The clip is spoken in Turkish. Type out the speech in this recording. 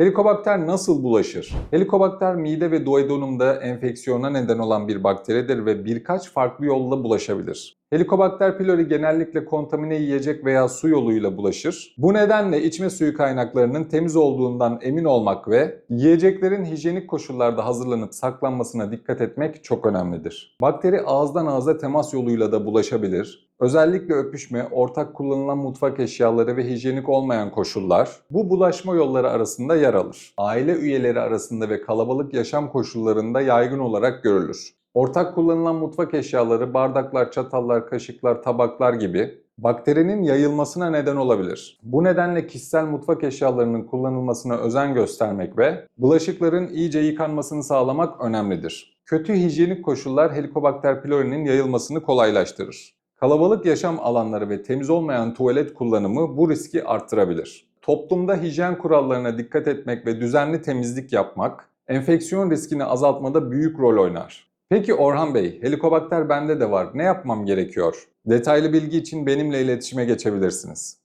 Helikobakter nasıl bulaşır? Helikobakter mide ve duodenumda enfeksiyona neden olan bir bakteridir ve birkaç farklı yolla bulaşabilir. Helikobakter pylori genellikle kontamine yiyecek veya su yoluyla bulaşır. Bu nedenle içme suyu kaynaklarının temiz olduğundan emin olmak ve yiyeceklerin hijyenik koşullarda hazırlanıp saklanmasına dikkat etmek çok önemlidir. Bakteri ağızdan ağza temas yoluyla da bulaşabilir. Özellikle öpüşme, ortak kullanılan mutfak eşyaları ve hijyenik olmayan koşullar bu bulaşma yolları arasında yer alır. Aile üyeleri arasında ve kalabalık yaşam koşullarında yaygın olarak görülür. Ortak kullanılan mutfak eşyaları, bardaklar, çatallar, kaşıklar, tabaklar gibi bakterinin yayılmasına neden olabilir. Bu nedenle kişisel mutfak eşyalarının kullanılmasına özen göstermek ve bulaşıkların iyice yıkanmasını sağlamak önemlidir. Kötü hijyenik koşullar Helicobacter pylori'nin yayılmasını kolaylaştırır. Kalabalık yaşam alanları ve temiz olmayan tuvalet kullanımı bu riski arttırabilir. Toplumda hijyen kurallarına dikkat etmek ve düzenli temizlik yapmak, enfeksiyon riskini azaltmada büyük rol oynar. Peki Orhan Bey, helikobakter bende de var. Ne yapmam gerekiyor? Detaylı bilgi için benimle iletişime geçebilirsiniz.